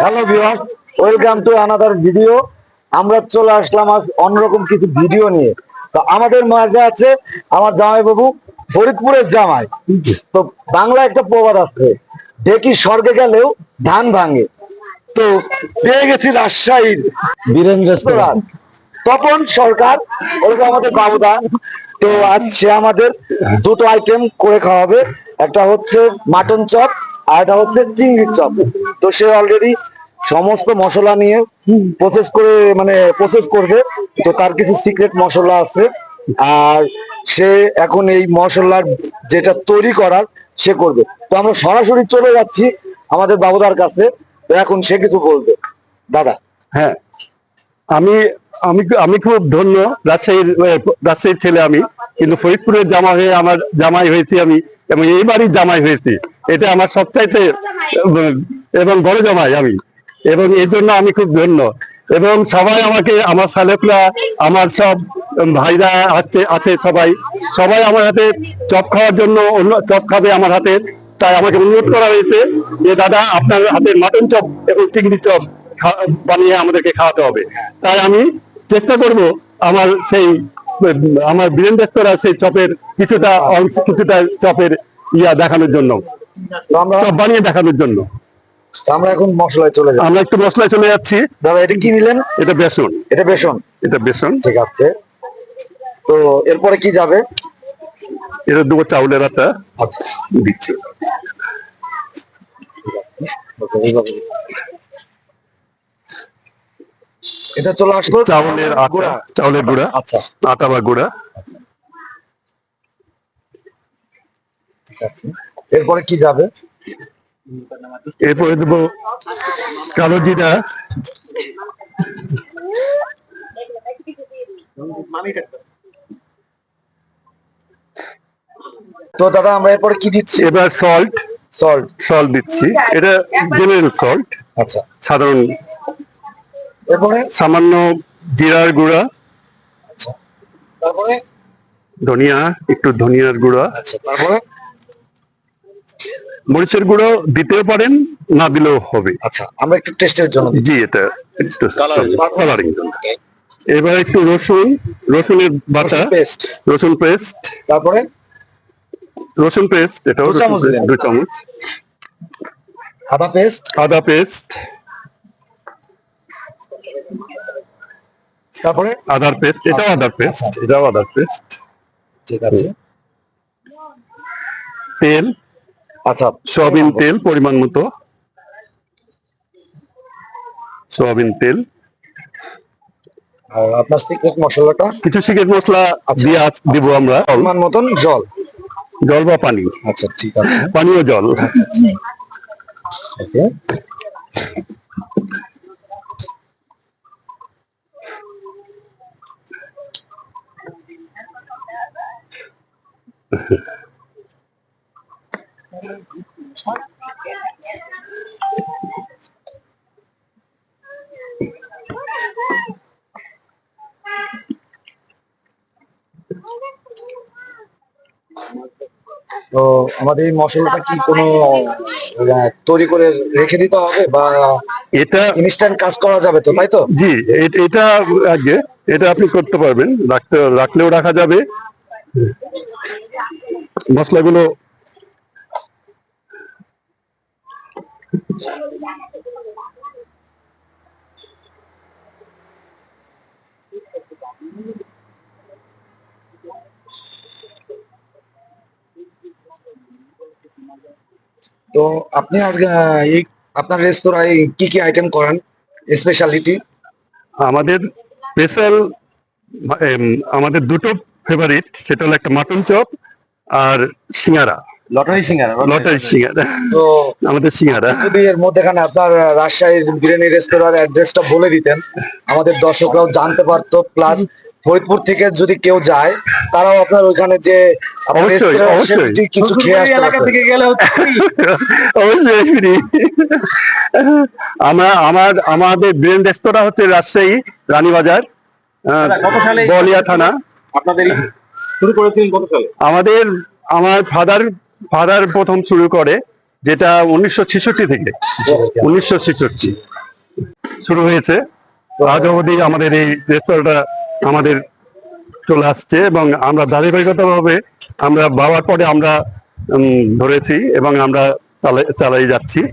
Hello viewers welcome to another video আমরা চলে আসলাম আজ অন্যরকম কিছু ভিডিও নিয়ে। তো আমাদের মাঝে আছে আমার জামাই বাবু ফরিদপুরের জামাই। তো বাংলা একটা প্রবাদ আছে দেখি স্বর্গে গেলেও ধান ভাঙে। তো পেয়ে গেছি রাজশাহীর বীরেন্দ্র তপন সরকার ওই ওরকম আমাদের বাবুদা তো আজ সে আমাদের দুটো আইটেম করে খাওয়াবে। একটা হচ্ছে মাটন চপ আর এটা হচ্ছে চিংড়ির চপ। তো সে অলরেডি সমস্ত মশলা নিয়ে প্রসেস করে মানে প্রসেস করবে। তো তার কিছু সিক্রেট মশলা আছে। আর সে এখন এই মশলার যেটা তৈরি করার, সে করবে। তো আমরা সরাসরি চলে যাচ্ছি আমাদের বাবুদার কাছে। এখন সে কিছু বলবে। দাদা। হ্যাঁ। আমি আমি আমি খুব ধন্য রাজশাহীর রাজশাহীর ছেলে আমি। কিন্তু ফরিদপুরের জামা হয়ে, আমার জামাই হয়েছি আমি এবং এই বাড়ির জামাই হয়েছি। এটা আমার সবচাইতে, এবং বড় জামাই আমি। এবং এর জন্য আমি খুব ধন্য। এবং সবাই আমাকে, আমার সালেকরা, আমার সব ভাইরা আসছে, আছে সবাই। সবাই আমার হাতে চপ খাওয়ার জন্য অন্য, চপ খাবে আমার হাতে। তাই আমাকে অনুরোধ করা হয়েছে যে, দাদা, আপনার হাতে মাটন চপ এবং চিংড়ি চপ বানিয়ে আমাদেরকে খাওয়াতে হবে। তাই আমি চেষ্টা করব আমার সেই, আমার বীরেন রেস্তোরাঁ সেই চপের কিছুটা অংশ, কিছুটা চপের ইয়া দেখানোর জন্য। চপ বানিয়ে দেখানোর জন্য। আমরা এখন মশলায় চলে যাই আমরা একটু মশলায় চলে যাচ্ছি। দাদা এটা কি নিলেন? এটা বেসন। এটা বেসন। এটা বেসন। ঠিক আছে। তো এরপরে কি যাবে? এটা দেবো চাউলের আটা। আচ্ছা। দিচ্ছি। এটা চলে আসলো? চাউলের গুঁড়া। চাউলের গুঁড়া। আচ্ছা। আটা বা গুঁড়া। ঠিক আছে। এরপরে কি যাবে? এরপরে দেবো কালো জিরা। তো দাদা আমরা এরপরে কি দিচ্ছি? এবার সল্ট সল্ট সল্ট দিচ্ছি। এটা জেনারেল সল্ট আচ্ছা। সাধারণ এরপরে? সামান্য জিরার গুঁড়া। আচ্ছা। তারপরে? ধনিয়া একটু ধনিয়ার গুঁড়া। আচ্ছা তারপরে? মরিচের গুঁড়ো দিতেও পারেন না দিলেও হবে। আচ্ছা আমরা একটু টেস্টের জন্য জি এটা একটু কালারিং জন্য। এবার একটু রসুন রসুনের বাটা পেস্ট রসুন পেস্ট তারপরে? রসুন পেস্ট চামচ দু চামচ। আদা পেস্ট আদা পেস্ট তারপরে? আদার পেস্ট এটাও আদার পেস্ট এটাও আদার পেস্ট ঠিক আছে। তেল। আচ্ছা সয়াবিন তেল পরিমাণ মতো। সয়াবিন তেল। আর আপনার সিক্রেট মশলাটা? কিছু সিক্রেট মশলা দিয়ে আজ দিব আমরা। পরিমাণ মতন জল। জল বা পানি। আচ্ছা ঠিক আছে। পানীয় জল। ওকে। তো আমাদের এই মশলাটা কি কোনো তৈরি করে রেখে দিতে হবে বা এটা ইনস্ট্যান্ট কাজ করা যাবে তো তাই তো? জি এটা আগে এটা আপনি করতে পারবেন রাখতে রাখলেও রাখা যাবে। মশলাগুলো তো আপনি আর এই আপনার রেস্তোরাঁয় কি কি আইটেম করেন? স্পেশালিটি আমাদের স্পেশাল আমাদের দুটো ফেভারিট সেটা হলো একটা মাটন চপ আর সিঙ্গারা। Lottery singara lottery singara. তো আমাদের সিঙ্গারা। যদি এর মধ্যেখানে আপনার রাজশাহীর বিরিয়ানি রেস্তোরাঁর অ্যাড্রেসটা বলে দিতেন আমাদের দর্শকরাও জানতে পারতো। প্লাস ফরিদপুর থেকে যদি কেউ যায় তারাও আপনার ওইখানে যে অবশ্যই, অবশ্যই। ঠিক কিছু খেয়ে আসতে পারতো। অবশ্যই ফ্রি আমরা আমার আমাদের ব্রেন রেস্তোরাঁ হচ্ছে রাজশাহী রানীবাজার বলিয়া থানা। আপনাদের শুরু করেছিলেন কত সালে? আমাদের আমার ফাদার ফাদার প্রথম শুরু করে, যেটা উনিশশো ছেষট্টি থেকে। উনিশশো ছেষট্টি। শুরু হয়েছে। আজ অবধি আমাদের এই রেস্তোরাঁটা আমাদের চলে আসছে এবং আমরা ধারাবাহিকতা ভাবে আমরা বাবার পরে আমরা ধরেছি এবং আমরা চালাই- যাচ্ছি।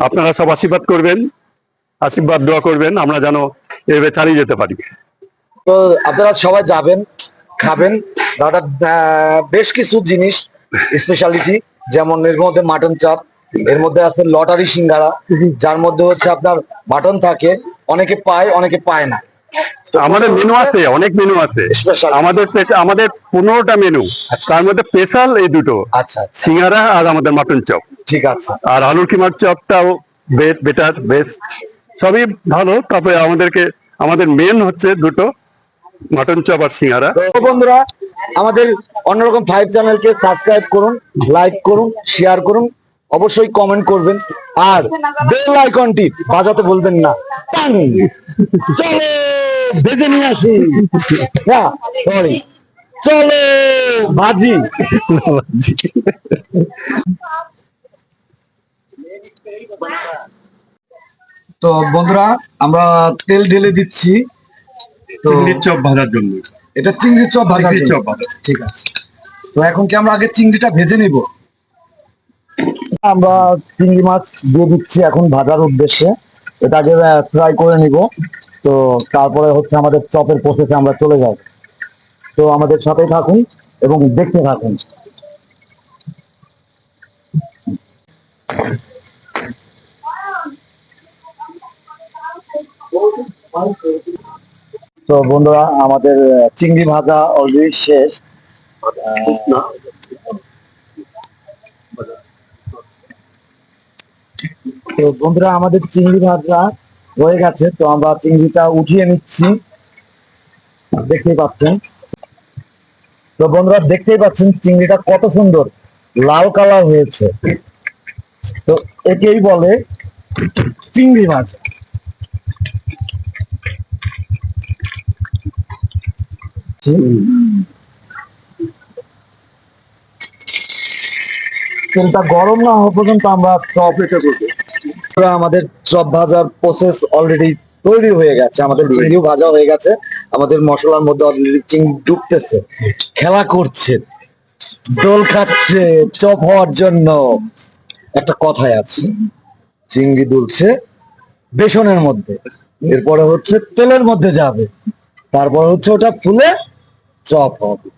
আপনারা সব আশীর্বাদ করবেন, আশীর্বাদ, দোয়া করবেন, আমরা যেন এভাবে চালিয়ে যেতে পারি। তো আপনারা সবাই যাবেন, খাবেন। দাদা বেশ কিছু জিনিস স্পেশালিটি যেমন এর মধ্যে মাটন চাপ এর মধ্যে আছে লটারি সিঙ্গারা যার মধ্যে হচ্ছে আপনার মাটন থাকে অনেকে পায় অনেকে পায় না। আমাদের মেনু আছে অনেক মেনু আছে। আমাদের আমাদের পনেরোটা মেনু তার মধ্যে স্পেশাল এই দুটো আচ্ছা আচ্ছা, সিঙ্গারা আর আমাদের মাটন চপ ঠিক আছে। আর আলুর কিমার চপটাও বেটার বেস্ট সবই ভালো তারপরে আমাদেরকে আমাদের মেন হচ্ছে দুটো মাটন চপ আর সিঙ্গারা। বন্ধুরা আমাদের অন্যরকম ফাইভ চ্যানেলকে সাবস্ক্রাইব করুন লাইক করুন শেয়ার করুন অবশ্যই কমেন্ট করবেন। আর বেল আইকনটি বাজাতে বলবেন না! চলো ভেজে নিয়ে আসি। হ্যাঁ সরি চলো ভাজি। তো বন্ধুরা আমরা তেল ঢেলে দিচ্ছি। তো চপ ভাজার জন্য। এটা চিংড়ির চপ ভাজা চিংড়ির চপ ঠিক আছে। তো এখন কি আমরা আগে চিংড়িটা ভেজে নিব? আমরা চিংড়ি মাছ দিয়ে দিচ্ছি এখন ভাজার উদ্দেশ্যে। এটা আগে ফ্রাই করে নিব। তো তারপরে হচ্ছে আমাদের চপের প্রসেসে আমরা চলে যাব। তো আমাদের সাথে থাকুন এবং দেখতে থাকুন। তো বন্ধুরা, আমাদের চিংড়ি ভাজা অলরেডি শেষ। তো বন্ধুরা, আমাদের চিংড়ি ভাজা হয়ে গেছে, তো আমরা চিংড়িটা উঠিয়ে নিচ্ছি। দেখতেই পাচ্ছেন। তো বন্ধুরা, দেখতেই পাচ্ছেন চিংড়িটা কত সুন্দর, লাল কালার হয়েছে। তো একেই বলে চিংড়ি মাছ তেলটা গরম না হওয়া পর্যন্ত আমরা চপ এটা করব। আমাদের চপ ভাজার প্রসেস অলরেডি তৈরি হয়ে গেছে। আমাদের চিংড়িও ভাজা হয়ে গেছে। আমাদের মশলার মধ্যে অলরেডি চিংড়ি ঢুকতেছে। খেলা করছে। দোল খাচ্ছে চপ হওয়ার জন্য। একটা কথাই আছে, চিংড়ি দুলছে বেসনের মধ্যে। এরপরে হচ্ছে তেলের মধ্যে যাবে। তারপর হচ্ছে ওটা ফুলে চপ হবে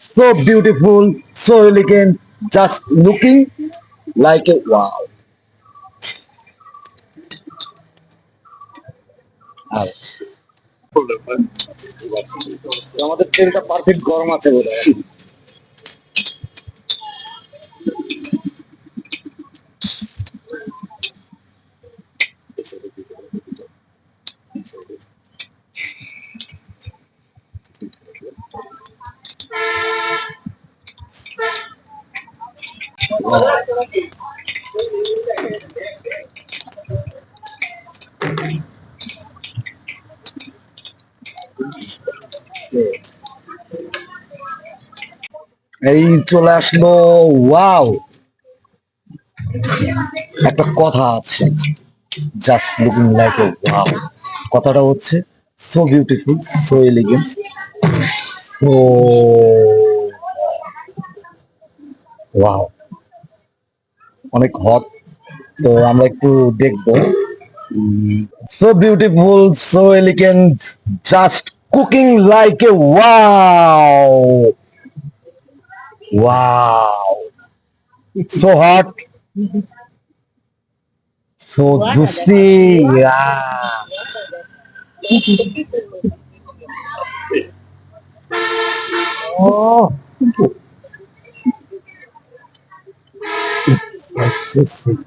so beautiful so elegant just looking like a wow আমাদের তেলটা পারফেক্ট গরম আছে বোধ এই চলে আসলো, ওয়াও। একটা কথা আছে জাস্ট লুকিং লাইক ওয়াও কথাটা হচ্ছে so beautiful so elegant so wow অনেক হট তো আমরা একটু দেখব so beautiful so elegant just cooking like a wow Wow. So hot. So juicy. Yeah. Oh. So Sim.